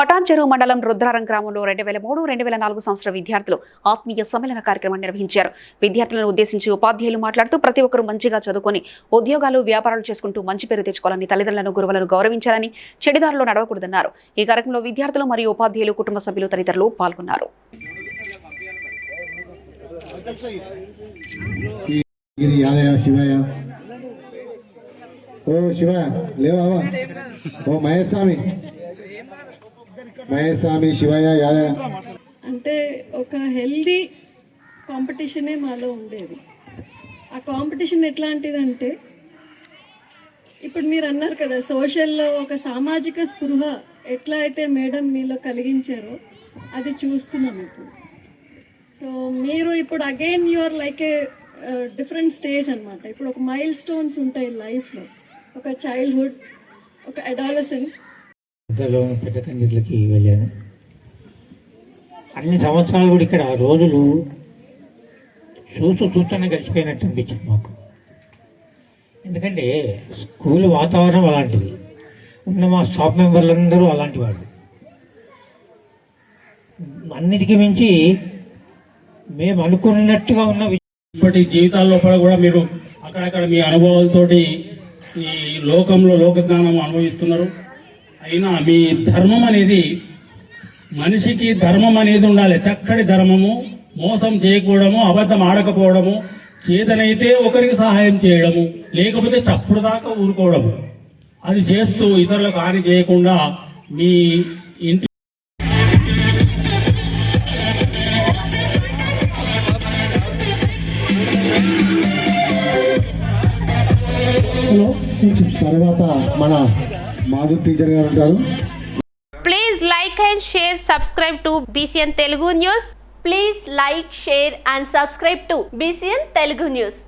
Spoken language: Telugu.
పటాన్చెరు మండలం రుద్రారం గ్రామంలో రెండు వేల మూడు రెండు వేల నాలుగు సంవత్సర విద్యార్థులు ఆత్మీయ సమ్మేళన కార్యక్రమం నిర్వహించారు. విద్యార్థులను ఉద్దేశించి ఉపాధ్యాయులు మాట్లాడుతూ ప్రతి ఒక్కరూ మంచిగా చదువుకొని ఉద్యోగాలు వ్యాపారాలు చేసుకుంటూ మంచి పేరు తెచ్చుకోవాలని తల్లిదండ్రులను గురువులను గౌరవించాలని చెడిదారులు నడవకూడదన్నారు. ఈ కార్యక్రమంలో విద్యార్థులు మరియు ఉపాధ్యాయులు కుటుంబ సభ్యులు తదితరులు పాల్గొన్నారు. శివయ్య ఓ శివ లేవా ఓ మహేశ్వామి మహేశ్వామి శివయ్య అంటే ఒక హెల్దీ కాంపిటీషనే మాలో ఉండేది. ఆ కాంపిటీషన్ ఎట్లాంటిదంటే ఇప్పుడు మీరు అన్నారు కదా సోషల్లో ఒక సామాజిక స్పృహ ఎట్లా అయితే మేడం మీలో కలిగించారో అది చూస్తున్నాం ఇప్పుడు. సో మీరు ఇప్పుడు again your like a different stage అనమాట ఇప్పుడు ఒక మైల్ స్టోన్స్ ఉంటాయి లైఫ్లో. ఒక చైల్డ్హుడ్ ఒక అడాలసెంట్ పెద్దలో పెద్ద కందిర్లకి వెళ్ళాను. అన్ని సంవత్సరాలు కూడా ఇక్కడ రోజులు చూస్తూ చూస్తూనే గడిచిపోయినట్టు అనిపించింది మాకు. ఎందుకంటే స్కూల్ వాతావరణం అలాంటిది. ఉన్న మా స్టాఫ్ మెంబర్లందరూ అలాంటి వాళ్ళు. అన్నిటికీ మించి మేము అనుకున్నట్టుగా ఉన్న ఇప్పటి జీవితాల్లో కూడా మీరు అక్కడక్కడ మీ అనుభవాలతోటి ఈ లోకంలో లోక జ్ఞానం అనుభవిస్తున్నారు. అయినా మీ ధర్మం అనేది మనిషికి ధర్మం అనేది ఉండాలి. చక్కటి ధర్మము మోసం చేయకపోవడము అబద్ధం ఆడకపోవడము చేతనైతే ఒకరికి సహాయం చేయడము లేకపోతే చప్పుడు దాకా ఊరుకోవడము. అది చేస్తూ ఇతరులకు హాని చేయకుండా మీ ఇంటి తర్వాత మన మాధు టీచర్ గారు ఉంటారు Please like and share, subscribe to BCN Telugu News. Please like, share and subscribe to BCN Telugu News.